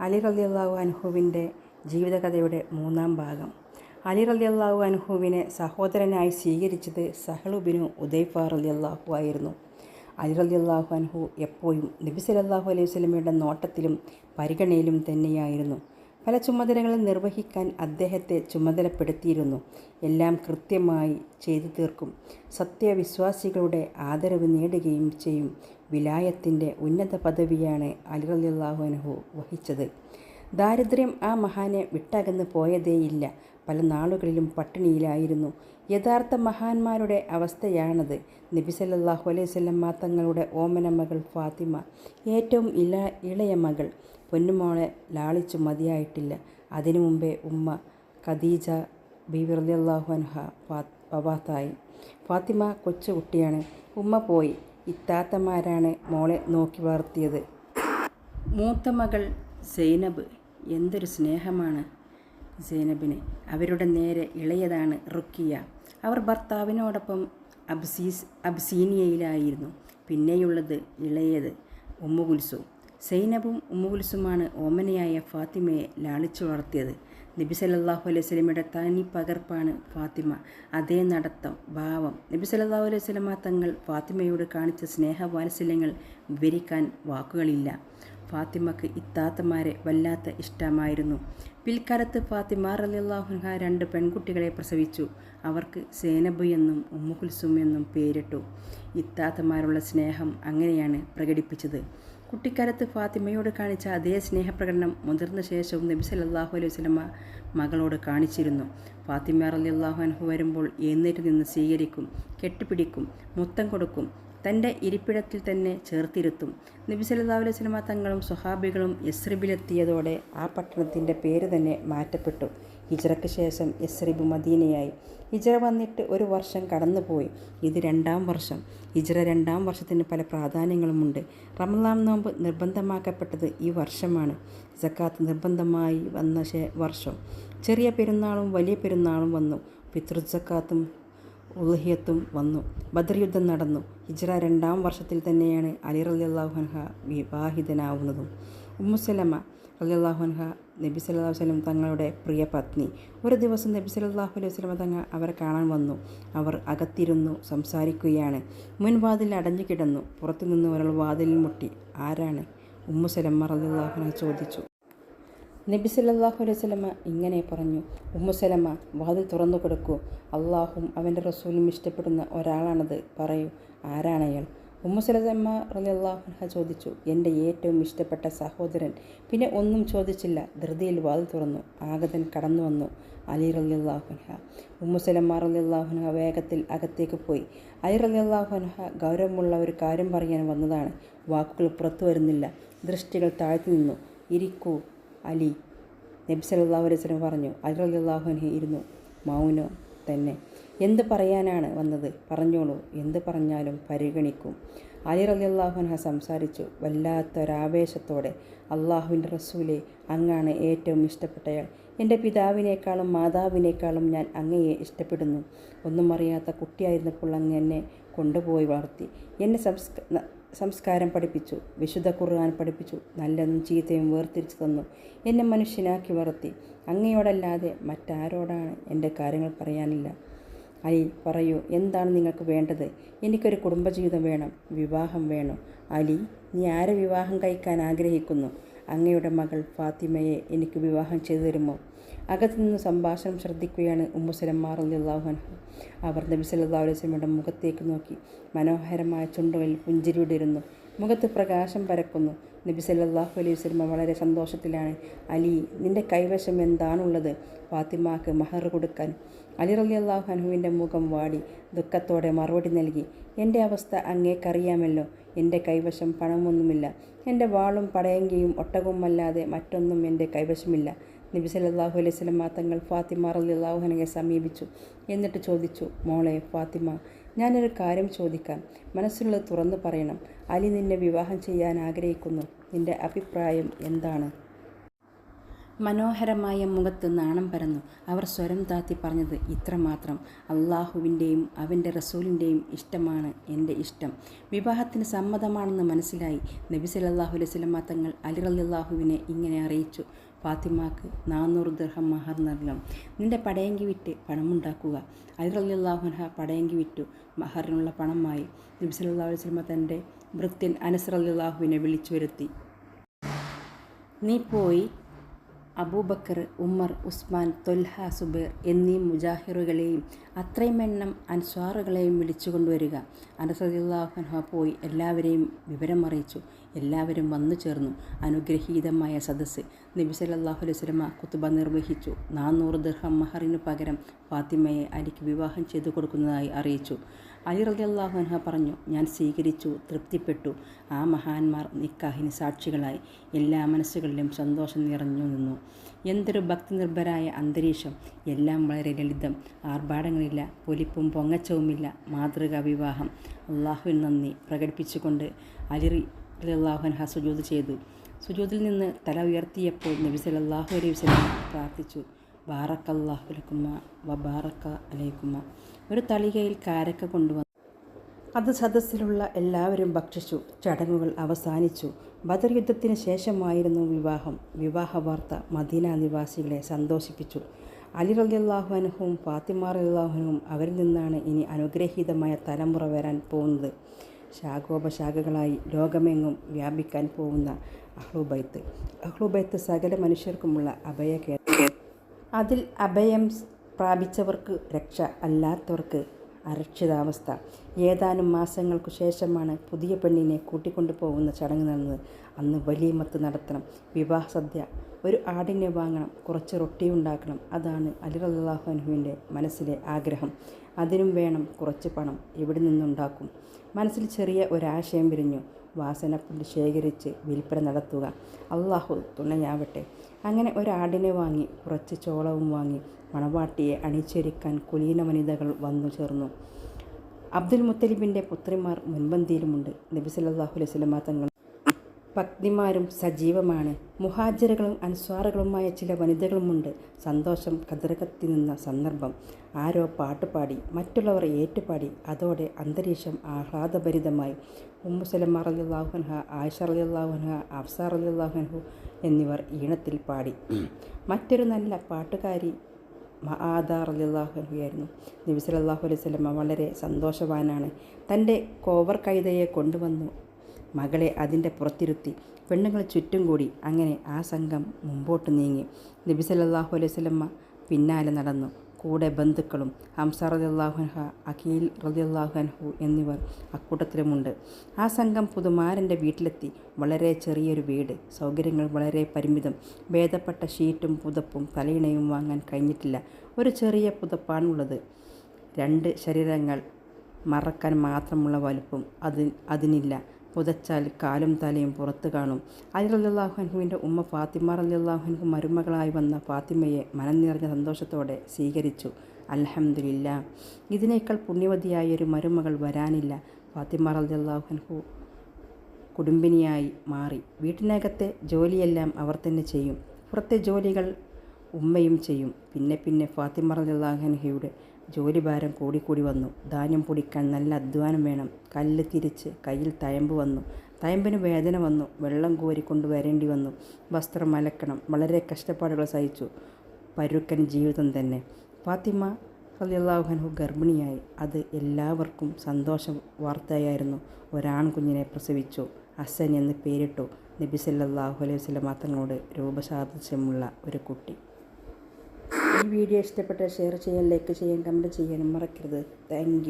അലി റളിയല്ലാഹു അൻഹുവിന്റെ ജീവിതകഥയുടെ മൂന്നാം ഭാഗം. അലി റളിയല്ലാഹു അൻഹുവിനെ സഹോദരനായി സ്വീകരിച്ചത് സഹളുബിനു ഉദയ്ഫ റളിയല്ലാഹു ആയിരുന്നു. അലി റളിയല്ലാഹു അൻഹു എപ്പോഴും നബി സല്ലല്ലാഹു അലൈഹി വസല്ലമയുടെ നോട്ടത്തിലും പരിഗണയിലും തന്നെയായിരുന്നു. പല ചുമതലകളും നിർവഹിക്കാൻ അദ്ദേഹത്തെ ചുമതലപ്പെടുത്തിയിരുന്നു. എല്ലാം കൃത്യമായി ചെയ്തു തീർക്കും. സത്യവിശ്വാസികളുടെ ആദരവ് നേടുകയും ചെയ്യും. വിലായത്തിന്റെ ഉന്നത പദവിയാണ് അലി വഹിച്ചത്. ദാരിദ്ര്യം ആ മഹാനെ വിട്ടകന്ന് പോയതേയില്ല. പല നാളുകളിലും പട്ടിണിയിലായിരുന്നു. യഥാർത്ഥ മഹാന്മാരുടെ അവസ്ഥയാണത്. നബി സല്ലല്ലാഹു അലൈഹി വസല്ലമ തങ്ങളുടെ ഓമന മകൾ ഫാത്തിമ. ഏറ്റവും ഇള ഇളയ മകൾ. പൊന്നുമോളെ ലാളിച്ചു മതിയായിട്ടില്ല. അതിനു മുമ്പേ ഉമ്മ ഖദീജ ബീവി റളിയല്ലാഹു അൻഹ ഫവാത്തായി ഫാത്തിമ കൊച്ചു കുട്ടിയാണ് ഉമ്മ പോയി. ഇത്താത്തമാരാണ് മോളെ നോക്കി വളർത്തിയത്. മൂത്ത മകൾ സൈനബ് എന്തൊരു സ്നേഹമാണ്. സൈനബിന് അവരുടെ നേരെ ഇളയതാണ് റുക്കിയ. അവർ ഭർത്താവിനോടൊപ്പം അബ്സീസ് അബ്സീനിയയിലായിരുന്നു. പിന്നെയുള്ളത് ഇളയത് ഉമ്മുകുൽസു. സൈനബും ഉമ്മുകുൽസുമാണ് ഓമനയായ ഫാത്തിമയെ ലാളിച്ചു വളർത്തിയത്. നബി സല്ലല്ലാഹു അലൈഹി വസല്ലമയുടെ തനി പകർപ്പാണ് ഫാത്തിമ. അതേ നടത്തം ഭാവം. നബി സല്ലല്ലാഹു അലൈഹി വസല്ലമ തങ്ങൾ ഫാത്തിമയോട് കാണിച്ച സ്നേഹവാത്സല്യങ്ങൾ വിവരിക്കാൻ വാക്കുകളില്ല. ഫാത്തിമക്ക് ഇത്താത്തമാരെ വല്ലാത്ത ഇഷ്ടമായിരുന്നു. പിൽക്കാലത്ത് ഫാത്തിമ റലിയല്ലാഹുൻഹ രണ്ട് പെൺകുട്ടികളെ പ്രസവിച്ചു. അവർക്ക് സേനബ് എന്നും ഉമ്മുകുൽസും എന്നും പേരിട്ടു. ഇത്താത്തമാരുള്ള സ്നേഹം അങ്ങനെയാണ് പ്രകടിപ്പിച്ചത്. കുട്ടിക്കാലത്ത് ഫാത്തിമയോട് കാണിച്ച അതേ സ്നേഹപ്രകടനം മുതിർന്ന ശേഷവും നബി സല്ലല്ലാഹു അലൈഹി വസല്ലമ മകളോട് കാണിച്ചിരുന്നു. ഫാത്തിമ റളിയല്ലാഹു അനഹു വരുമ്പോൾ എഴുന്നേറ്റ് നിന്ന് സ്വീകരിക്കും കെട്ടിപ്പിടിക്കും മുത്തം കൊടുക്കും തന്റെ ഇരിപ്പിടത്തിൽ തന്നെ ചേർത്തിരുത്തും. നബി സല്ലല്ലാഹു അലൈഹി വസല്ലമ തങ്ങളും സ്വഹാബികളും യസ്രിബിലെത്തിയതോടെ ആ പട്ടണത്തിന്റെ പേര് തന്നെ മാറ്റപ്പെട്ടു. ഹിജ്റയ്ക്ക് ശേഷം യസ്രിബ് മദീനയായി. ഹിജറ വന്നിട്ട് ഒരു വർഷം കടന്നുപോയി. ഇത് രണ്ടാം വർഷം. ഹിജറ രണ്ടാം വർഷത്തിന് പല പ്രാധാന്യങ്ങളുമുണ്ട്. റമലാം നോമ്പ് നിർബന്ധമാക്കപ്പെട്ടത് ഈ വർഷമാണ്. സക്കാത്ത് നിർബന്ധമായി വന്ന വർഷം. ചെറിയ പെരുന്നാളും വലിയ പെരുന്നാളും വന്നു. പിതൃസക്കാത്തും ഉൽഹിയത്തും വന്നു. ബദർ യുദ്ധം നടന്നു. ഹിജ്റ രണ്ടാം വർഷത്തിൽ തന്നെയാണ് അലി അള്ളാഹുഹ വിവാഹിതനാവുന്നതും. ഉമ്മുസലമ റലിയല്ലാഹുൻഹ നബി സല്ലല്ലാഹു വസ്ലം തങ്ങളുടെ പ്രിയ പത്നി. ഒരു ദിവസം നബി സല്ലല്ലാഹു അലൈഹി വസ്ലമ തങ്ങൾ അവരെ കാണാൻ വന്നു. അവർ അകത്തിരുന്നു സംസാരിക്കുകയാണ്. മുൻവാതിൽ അടഞ്ഞു കിടന്നു. പുറത്തുനിന്ന് ഒരാൾ വാതിലിൽ മുട്ടി. ആരാണ്? ഉമ്മുസലമ്മ റലിയല്ലാഹുൻഹ ചോദിച്ചു. നബി സല്ലാഹു അലൈഹി വസല്ലമ ഇങ്ങനെ പറഞ്ഞു. ഉമ്മുസലമ വാതിൽ തുറന്നു കൊടുക്കൂ. അള്ളാഹും അവന്റെ റസൂലും ഇഷ്ടപ്പെടുന്ന ഒരാളാണത്. പറയൂ ആരാണയാൾ ഉമ്മുസലമ റളിയല്ലാഹുൻഹ ചോദിച്ചു എന്റെ ഏറ്റവും ഇഷ്ടപ്പെട്ട സഹോദരൻ? പിന്നെ ഒന്നും ചോദിച്ചില്ല. ധൃതിയിൽ വാതിൽ തുറന്നു. ആഗതൻ കടന്നു വന്നു അലി റളിയല്ലാഹുൻഹ റലി റളിയല്ലാഹുൻഹ വേഗത്തിൽ അകത്തേക്ക് പോയി. അലി റളിയല്ലാഹുൻഹ ഗൗരവമുള്ള ഒരു കാര്യം പറയാൻ വന്നതാണ്. വാക്കുകൾ പുറത്തു വരുന്നില്ല. ദൃഷ്ടികൾ താഴ്ത്തി നിന്നു. ഇരിക്കൂ അലി നബി സല്ലല്ലാഹു അലൈഹി വസല്ലം പറഞ്ഞു. അലി റളിയല്ലാഹു അൻഹു ഇരുന്നു. മൗനം തന്നെ. എന്ത് പറയാനാണ് വന്നത്? പറഞ്ഞോളൂ. എന്ത് പറഞ്ഞാലും പരിഗണിക്കും. അലി റളിയല്ലാഹു അൻഹ സംസാരിച്ചു. വല്ലാത്തൊരാവേശത്തോടെ അള്ളാഹുവിന്റെ റസൂലെ അങ്ങാണ് ഏറ്റവും ഇഷ്ടപ്പെട്ടയാൾ. എന്റെ പിതാവിനേക്കാളും മാതാവിനേക്കാളും ഞാൻ അങ്ങയെ ഇഷ്ടപ്പെടുന്നു. ഒന്നും അറിയാത്ത കുട്ടിയായിരുന്നപ്പോൾ അങ്ങ് എന്നെ കൊണ്ടുപോയി വളർത്തി. എന്നെ സംസ്ക സംസ്കാരം പഠിപ്പിച്ചു. വിശുദ്ധ ഖുർആൻ പഠിപ്പിച്ചു. നല്ലതും ചീത്തയും വേർതിരിച്ചു തന്നു. എന്നെ മനുഷ്യനാക്കി വളർത്തി. അങ്ങയോടല്ലാതെ മറ്റാരോടാണ് എന്റെ കാര്യങ്ങൾ പറയാനില്ല. അലി പറയൂ എന്താണ് നിങ്ങൾക്ക് വേണ്ടത്? എനിക്കൊരു കുടുംബജീവിതം വേണം വിവാഹം വേണം. അലി നീ ആരെ വിവാഹം കഴിക്കാൻ ആഗ്രഹിക്കുന്നു? അങ്ങയുടെ മകൾ ഫാത്തിമയെ എനിക്ക് വിവാഹം ചെയ്തു തരുമോ? അകത്തു നിന്ന് സംഭാഷണം ശ്രദ്ധിക്കുകയാണ് ഉമ്മുസലമ്മ റളിയല്ലാഹു അൻഹ. അവർ നബി വസല്ലമയുടെ മുഖത്തേക്ക് നോക്കി. മനോഹരമായ ചുണ്ടുകളിൽ പുഞ്ചിരിയുടിരുന്നു മുഖത്ത് പ്രകാശം പരക്കുന്നു. നബി സല്ലാഹു അലൈഹി വസ്ലമ വളരെ സന്തോഷത്തിലാണ്. അലി നിന്റെ കൈവശം എന്താണുള്ളത്? ഫാത്തിമാക്ക് മഹർ കൊടുക്കാൻ. അലി റലി അള്ളാഹു അനുവിന്റെ മുഖം വാടി ദുഃഖത്തോടെ മറുപടി നൽകി എന്റെ അവസ്ഥ അങ്ങേക്കറിയാമല്ലോ. എന്റെ കൈവശം പണമൊന്നുമില്ല. എന്റെ വാളും പടയങ്കിയും ഒട്ടകവുമല്ലാതെ മറ്റൊന്നും എന്റെ കൈവശമില്ല. നബി സല്ലാഹു അലൈഹി വസല്ലമ തങ്ങൾ ഫാത്തിമ റലി അൻഹയെ സമീപിച്ചു. എന്നിട്ട് ചോദിച്ചു മോളെ ഫാത്തിമ ഞാനൊരു കാര്യം ചോദിക്കാം. മനസ്സിലുള്ളത് തുറന്നു പറയണം. അലി നിന്നെ വിവാഹം ചെയ്യാൻ ആഗ്രഹിക്കുന്നു. നിന്റെ അഭിപ്രായം എന്താണ്? മനോഹരമായ മുഖത്ത് നാണം പരന്നു. അവർ സ്വരം താത്തി പറഞ്ഞത് ഇത്രമാത്രം. അള്ളാഹുവിന്റെയും അവന്റെ റസൂലിന്റെയും ഇഷ്ടമാണ് എന്റെ ഇഷ്ടം. വിവാഹത്തിന് സമ്മതമാണെന്ന് മനസ്സിലായി. നബി അലൈഹി തങ്ങൾ അലി റളിയല്ലാഹുവിനെ ഇങ്ങനെ അറിയിച്ചു. ഫാത്തിമാക്ക് നാനൂറ് ദർഹം മഹർ നൽകണം. നിന്റെ പടയങ്കി വിറ്റ് പണമുണ്ടാക്കുക. അലി റളിയല്ലാഹുൻഹ പടയങ്കി വിറ്റു. മഹറിനുള്ള പണമായി. നബി സല്ലല്ലാഹു അലൈഹി തന്റെ ഭൃത്യൻ അനസ് അല്ലാഹുവിനെ വിളിച്ചു വരുത്തി. നീ പോയി അബൂബക്കർ ഉമ്മർ ഉസ്മാൻ തൊൽഹ സുബേർ എന്നീ മുജാഹിറുകളെയും അത്രയും എണ്ണം അൻസ്വാറുകളെയും വിളിച്ചു കൊണ്ടുവരിക. അനസദിള്ളാഹൻഹ പോയി എല്ലാവരെയും വിവരമറിയിച്ചു. എല്ലാവരും വന്നു ചേർന്നു. അനുഗ്രഹീതമായ സദസ്സ്. നബി വസല്ലമ കുത്തുബ നിർവഹിച്ചു. നാനൂറ് ദർഹം മഹറിനു പകരം ഫാത്തിമയെ അലിക്ക് വിവാഹം ചെയ്തു കൊടുക്കുന്നതായി അറിയിച്ചു. അലി റളിയല്ലാഹു അൻഹ പറഞ്ഞു ഞാൻ സ്വീകരിച്ചു തൃപ്തിപ്പെട്ടു. ആ മഹാന്മാർ നിക്കാഹിന് സാക്ഷികളായി. എല്ലാ മനസ്സുകളിലും സന്തോഷം നിറഞ്ഞു നിന്നു. എന്തൊരു ഭക്തി നിർഭരായ അന്തരീക്ഷം. എല്ലാം വളരെ ലളിതം. ആർഭാടങ്ങളില്ല. പൊലിപ്പും പൊങ്ങച്ചവുമില്ല. മാതൃകാ വിവാഹം അള്ളാഹുവിന് നന്ദി പ്രകടിപ്പിച്ചുകൊണ്ട് അലി അൻഹ സുജൂദ് ചെയ്തു. സുജൂദിൽ നിന്ന് തല ഉയർത്തിയപ്പോൾ നബി സല്ലല്ലാഹു അലൈഹി വസ്ലം പ്രാർത്ഥിച്ചു ബാറക്കല്ലാഹു വ വബാറക്ക അലൈക്കുമ്മ ഒരു തളികയിൽ കാരക്ക കൊണ്ടുവന്നു. അത് സദസ്സിലുള്ള എല്ലാവരും ഭക്ഷിച്ചു ചടങ്ങുകൾ അവസാനിച്ചു. ബദർ യുദ്ധത്തിന് ശേഷമായിരുന്നു വിവാഹം. വിവാഹ വാർത്ത മദീന നിവാസികളെ സന്തോഷിപ്പിച്ചു. അലി റളിയല്ലാഹു അൻഹുവും ഫാത്തിമ അവരിൽ നിന്നാണ് ഇനി അനുഗ്രഹീതമായ തലമുറ വരാൻ പോകുന്നത്. ശാഖോപശാഖകളായി ലോകമെങ്ങും വ്യാപിക്കാൻ പോകുന്ന അഹ്ലുബൈത്ത്. അഹ്ലുബൈത്ത് സകല മനുഷ്യർക്കുമുള്ള അഭയ അതിൽ അഭയം പ്രാപിച്ചവർക്ക് രക്ഷ അല്ലാത്തവർക്ക് അരക്ഷിതാവസ്ഥ. ഏതാനും മാസങ്ങൾക്കു ശേഷമാണ് പുതിയ പെണ്ണിനെ കൂട്ടിക്കൊണ്ടു പോകുന്ന ചടങ്ങ് നടന്നത്. അന്ന് വലിയമത്ത് നടത്തണം. വിവാഹ സദ്യ. ഒരു ആടിനെ വാങ്ങണം. കുറച്ച് റൊട്ടി ഉണ്ടാക്കണം. അതാണ് അലി റല്ലാഹുനുവിന്റെ മനസ്സിലെ ആഗ്രഹം. അതിനും വേണം കുറച്ച് പണം എവിടെ നിന്നുണ്ടാക്കും. മനസ്സിൽ ചെറിയ ഒരാശയം വിരിഞ്ഞു. വാസനപ്പുല്ല് ശേഖരിച്ച് വിൽപ്പന നടത്തുക. അള്ളാഹു തുണയാവട്ടെ. അങ്ങനെ ഒരാടിനെ വാങ്ങി കുറച്ച് ചോളവും വാങ്ങി മണവാട്ടിയെ അണിച്ചൊരുക്കാൻ കുലീന വനിതകൾ വന്നു ചേർന്നു. അബ്ദുൽ മുത്തലിബിന്റെ പുത്രിമാർ മുൻപന്തിയിലുമുണ്ട്. നബി സല്ലല്ലാഹു അലൈഹി തങ്ങൾ പത്നിമാരും സജീവമാണ്. മുഹാജറുകളും അൻസ്വാറുകളുമായ ചില വനിതകളുമുണ്ട്. സന്തോഷം കതിരകത്തി നിന്ന സന്ദർഭം. ആരോ പാട്ടുപാടി മറ്റുള്ളവർ ഏറ്റുപാടി അതോടെ അന്തരീക്ഷം ആഹ്ലാദഭരിതമായി. ഉമ്മു സലമ റളിയല്ലാഹുൻഹ ആയിഷ റളിയല്ലാഹുൻഹ അഫ്സ റളിയല്ലാഹുൻഹു എന്നിവർ ഈണത്തിൽ പാടി. മറ്റൊരു നല്ല പാട്ടുകാരി മഹാദാർ റളിയല്ലാഹുയായിരുന്നു നബി അലൈഹി വസല്ലമ വളരെ സന്തോഷവാനാണ്. തന്റെ കോവർ കൈതയെ കൊണ്ടുവന്നു. മകളെ അതിന്റെ പുറത്തിരുത്തി. പെണ്ണുങ്ങൾ ചുറ്റും കൂടി അങ്ങനെ ആ സംഘം മുമ്പോട്ട് നീങ്ങി. നബി സല്ലല്ലാഹു അലൈഹി വസല്ലമ പിന്നാലെ നടന്നു. കൂടെ ബന്ധുക്കളും ഹംസ റളിയല്ലാഹുൻഹ അഖീൽ റളിയല്ലാഹുൻഹു എന്നിവർ അക്കൂട്ടത്തിലുമുണ്ട്. ആ സംഘം പുതുമാരന്റെ വീട്ടിലെത്തി. വളരെ ചെറിയൊരു വീട്. സൗകര്യങ്ങൾ വളരെ പരിമിതം. ഭേദപ്പെട്ട ഷീറ്റും പുതപ്പും തലയിണയും വാങ്ങാൻ കഴിഞ്ഞിട്ടില്ല. ഒരു ചെറിയ പുതപ്പാണുള്ളത്. രണ്ട് ശരീരങ്ങൾ മറക്കാൻ മാത്രമുള്ള വലുപ്പം അതിനില്ല. പുതച്ചാൽ കാലും തലയും പുറത്ത് കാണും. അലി റല്ലാഹുഹുവിന്റെ ഉമ്മ ഫാത്തിമ റല്ലാഹുഹു മരുമകളായി വന്ന ഫാത്തിമയെ മനം നിറഞ്ഞ സന്തോഷത്തോടെ സ്വീകരിച്ചു. അലഹമില്ല ഇതിനേക്കാൾ പുണ്യവതിയായ ഒരു മരുമകൾ വരാനില്ല. ഫാത്തിമ റല്ലാഹുഹു കുടുംബിനിയായി മാറി. വീട്ടിനകത്തെ ജോലിയെല്ലാം അവർ തന്നെ ചെയ്യും. പുറത്തെ ജോലികൾ ഉമ്മയും ചെയ്യും. പിന്നെ പിന്നെ ഫാത്തിമ റല്ലാഹുഹയുടെ ജോലിഭാരം കൂടിക്കൂടി വന്നു. ധാന്യം പൊടിക്കാൻ നല്ല അധ്വാനം വേണം. കല്ല് തിരിച്ച് കയ്യിൽ തയമ്പ് വന്നു. തയമ്പിന് വേദന വന്നു. വെള്ളം കോരിക്കൊണ്ട് വരേണ്ടി വന്നു. വസ്ത്രം അലക്കണം. വളരെ കഷ്ടപ്പാടുകൾ സഹിച്ചു. പരുക്കൻ ജീവിതം തന്നെ. ഫാത്തിമ റലിയല്ലാഹുഹു ഗർഭിണിയായി. അത് എല്ലാവർക്കും സന്തോഷ വാർത്തയായിരുന്നു. ഒരാൺകുഞ്ഞിനെ പ്രസവിച്ചു. ഹസൻ എന്ന് പേരിട്ടു. നബി സല്ലല്ലാഹു അലൈഹി വസല്ലമ തങ്ങളോട് രൂപസാദൃശ്യമുള്ള ഒരു കുട്ടി. ഈ വീഡിയോ ഇഷ്ടപ്പെട്ടാൽ ഷെയർ ചെയ്യാൻ ലൈക്ക് ചെയ്യാൻ കമന്റ് ചെയ്യാനും മറക്കരുത്. താങ്ക്